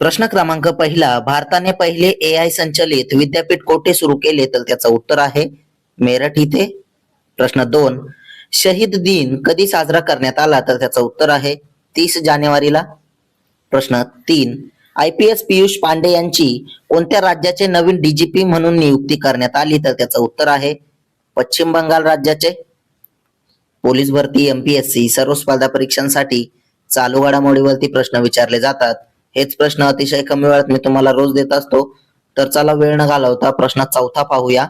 प्रश्न क्रमांक पहिला भारताने पहिले ए आय संचलित विद्यापीठ कोठे सुरू केले? तर त्याचं उत्तर आहे मेरठ इथे. प्रश्न दोन शहीद दिन कधी साजरा करण्यात आला? तर त्याचं उत्तर आहे तीस जानेवारीला. प्रश्न तीन I P S Piyush Pande यांची कोणत्या राज्याचे नवीन डीजीपी म्हणून नियुक्ती करण्यात आली? तर त्याचं उत्तर आहे पश्चिम बंगाल राज्याचे. पोलीस भरती एमपीएससी सर्व स्पर्धा परीक्षांसाठी चालू घडामोडीवरती प्रश्न विचारले जातात. हेच प्रश्न अतिशय कमी वेळात मी तुम्हाला रोज देत असतो. तर चला वेळ न घालवता प्रश्न चौथा पाहूया.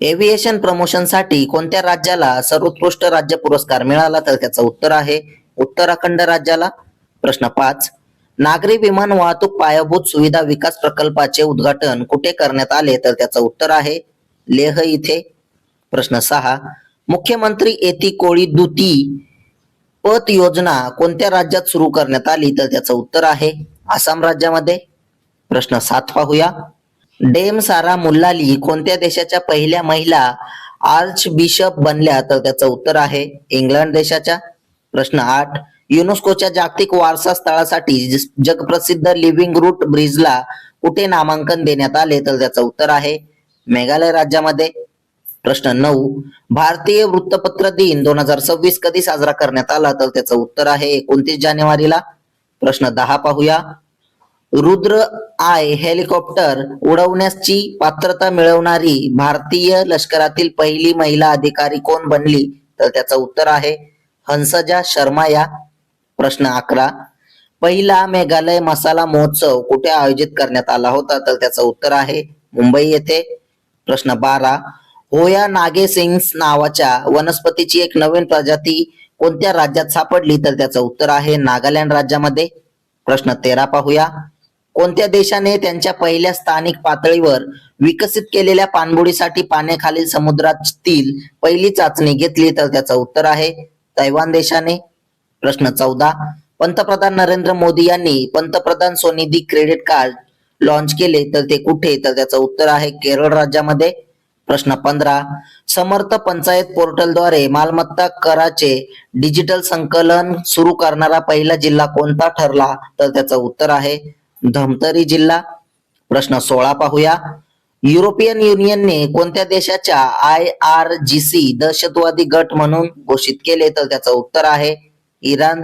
एव्हिएशन प्रमोशनसाठी कोणत्या राज्याला सर्वोत्कृष्ट राज्य पुरस्कार मिळाला? तर त्याचं उत्तर आहे उत्तराखंड राज्याला. प्रश्न पाच. नागरी विमान वाहतूक पायाभूत सुविधा विकास प्रकल्पाचे उद्घाटन कुठे करण्यात आले? तर त्याचं उत्तर आहे लेह इथे. प्रश्न सहा. मुख्यमंत्री एती कोळी दुती पत योजना कोणत्या राज्यात सुरू करण्यात आली? तर त्याचं उत्तर आहे आसाम राज्यामध्ये? प्रश्न सात पाहूया. डेम सारा मुल्लाली कोणत्या देशाच्या पहिल्या महिला आर्च बिशप बनल्या? तर त्याचं उत्तर आहे इंग्लंड देशाच्या. प्रश्न आठ. युनेस्कोच्या जागतिक वारसा स्थळासाठी जगप्रसिद्ध लिव्हिंग रूट ब्रिजला कुठे नामांकन देण्यात आले? तर त्याचं उत्तर आहे मेघालय राज्यामध्ये. प्रश्न नऊ. भारतीय वृत्तपत्र दिन दोन हजार सव्वीस कधी साजरा करण्यात आला? तर त्याचं उत्तर आहे एकोणतीस जानेवारीला. प्रश्न दहा पाहूया. रुद्र आय हेलिकॉप्टर उडवण्याची पात्रता मिळवणारी भारतीय लष्करातील पहिली महिला अधिकारी कोण बनली? तर त्याचं उत्तर आहे हंसजा शर्मा या. प्रश्न अकरा. पहिला मेघालय मसाला महोत्सव कुठे आयोजित करण्यात आला होता? तर त्याचं उत्तर आहे मुंबई येथे. प्रश्न बारा. होया नागेसिंग्स नावाच्या वनस्पतीची एक नवीन प्रजाती कोणत्या राज्यात सापडली तर त्याचं उत्तर आहे नागालँड राज्यामध्ये. प्रश्न तेरा पाहूया. कोणत्या देशाने त्यांच्या पहिल्या स्थानिक पातळीवर विकसित केलेल्या पाणबुडीसाठी पाण्याखालील समुद्रातील पहिली चाचणी घेतली तर त्याचं उत्तर आहे तैवान देशाने. प्रश्न चौदा. पंतप्रधान नरेंद्र मोदी यांनी पंतप्रधान स्वनिधी क्रेडिट कार्ड लॉन्च केले तर ते कुठे? तर त्याचं उत्तर आहे केरळ राज्यामध्ये. प्रश्न पंधरा. समर्थ पंचायत पोर्टलद्वारे मालमत्ता कराचे डिजिटल संकलन सुरू करणारा पहिला जिल्हा कोणता ठरला? तर त्याचं उत्तर आहे धमतरी जिल्हा. प्रश्न सोळा पाहूया. युरोपियन युनियनने कोणत्या देशाच्या आय आर जी सी दहशतवादी गट म्हणून घोषित केले? तर त्याचं उत्तर आहे इराण.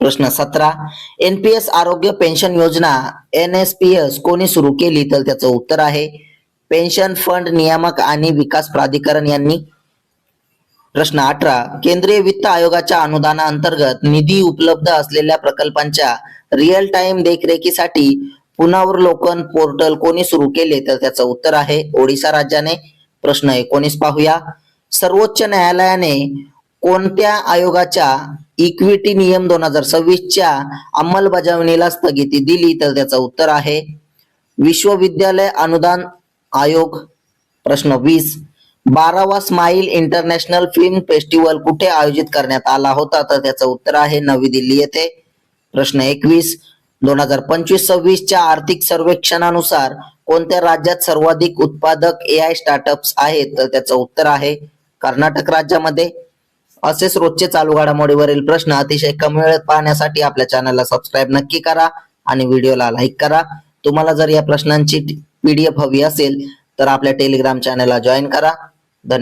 प्रश्न सतरा. एनपीएस आरोग्य पेन्शन योजना एन एस पी एस कोणी सुरू केली? तर त्याचं उत्तर आहे पेन्शन फंड नियामक आणि विकास प्राधिकरण यांनी प्रश्न अठरा केंद्रीय वित्त आयोगाच्या अनुदानाअंतर्गत निधी उपलब्ध असलेल्या प्रकल्पांच्या रिअल टाइम देखरेखीसाठी पुनर्वलोकन पोर्टल कोणी सुरू केले? तर त्याचं उत्तर आहे ओडिशा राज्याने. प्रश्न एकोणीस पाहूया. सर्वोच्च न्यायालयाने कोणत्या आयोगाच्या इक्विटी नियम दोन हजार सव्वीसच्या अंमलबजावणीला स्थगिती दिली? तर त्याचं उत्तर आहे विश्वविद्यालय अनुदान आयोग. प्रश्न वीस. बारावा स्माईल इंटरनॅशनल फिल्म फेस्टिवल कुठे आयोजित करण्यात आला होता? तर त्याचं उत्तर आहे नवी दिल्ली येथे. प्रश्न एकवीस. दोन हजार पंचवीस सव्वीसच्या आर्थिक सर्वेक्षणानुसार कोणत्या राज्यात सर्वाधिक उत्पादक ए आय स्टार्टअप्स आहेत? तर त्याचं उत्तर आहे कर्नाटक राज्यामध्ये. असेच रोजचे चालू घडामोडीवरील प्रश्न अतिशय कमी वेळेत पाहण्यासाठी आपल्या चॅनलला सबस्क्राईब नक्की करा आणि व्हिडिओला लाईक करा. तुम्हाला जर या प्रश्नांची पीडीएफ हवी असेल तर आपल्या टेलिग्राम चॅनलला जॉईन करा. धन्यवाद.